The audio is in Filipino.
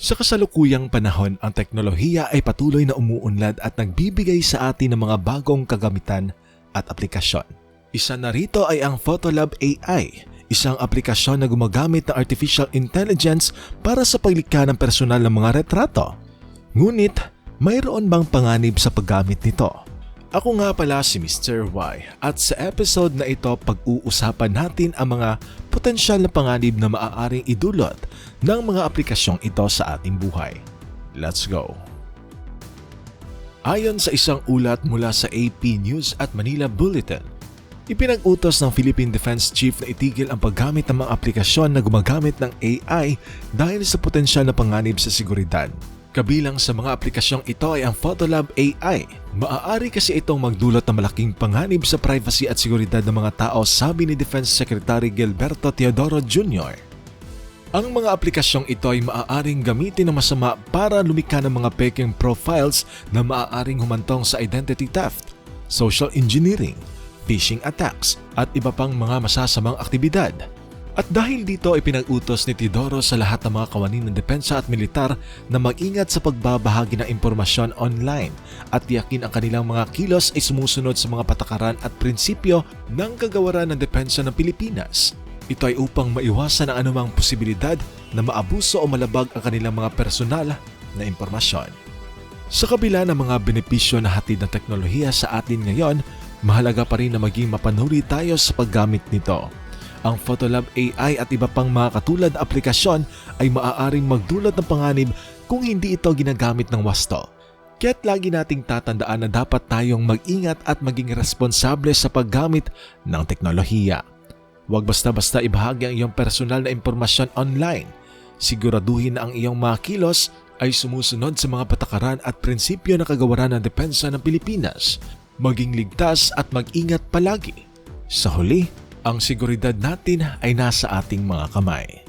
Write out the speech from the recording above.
Sa kasalukuyang panahon, ang teknolohiya ay patuloy na umuunlad at nagbibigay sa atin ng mga bagong kagamitan at aplikasyon. Isa na rito ay ang Photolab AI, isang aplikasyon na gumagamit ng artificial intelligence para sa paglikha ng personal ng mga retrato. Ngunit, mayroon bang panganib sa paggamit nito? Ako nga pala si Mr. Y at sa episode na ito pag-uusapan natin ang mga potensyal na panganib na maaaring idulot ng mga aplikasyong ito sa ating buhay. Let's go! Ayon sa isang ulat mula sa AP News at Manila Bulletin, ipinag-utos ng Philippine Defense Chief na itigil ang paggamit ng mga aplikasyon na gumagamit ng AI dahil sa potensyal na panganib sa seguridad. Kabilang sa mga aplikasyong ito ay ang Photolab AI. Maaari kasi itong magdulot ng malaking panganib sa privacy at seguridad ng mga tao sabi ni Defense Secretary Gilberto Teodoro Jr. Ang mga aplikasyong ito ay maaaring gamitin ng masama para lumikha ng mga peking profiles na maaaring humantong sa identity theft, social engineering, phishing attacks at iba pang mga masasamang aktibidad. At dahil dito ay pinag-utos ni Tidoro sa lahat ng mga kawanin ng depensa at militar na mag-ingat sa pagbabahagi ng impormasyon online at tiyakin ang kanilang mga kilos ay sumusunod sa mga patakaran at prinsipyo ng kagawaran ng depensa ng Pilipinas. Ito ay upang maiwasan ang anumang posibilidad na maabuso o malabag ang kanilang mga personal na impormasyon. Sa kabila ng mga benepisyo na hatid ng teknolohiya sa atin ngayon, mahalaga pa rin na maging mapanuri tayo sa paggamit nito. Ang Photolab AI at iba pang mga katulad na aplikasyon ay maaaring magdulot ng panganib kung hindi ito ginagamit ng wasto. Kaya't lagi nating tatandaan na dapat tayong mag-ingat at maging responsable sa paggamit ng teknolohiya. Huwag basta-basta ibahagi ang iyong personal na impormasyon online. Siguraduhin na ang iyong mga kilos ay sumusunod sa mga patakaran at prinsipyo na kagawaran ng depensa ng Pilipinas. Maging ligtas at mag-ingat palagi. Sa huli, ang seguridad natin ay nasa ating mga kamay.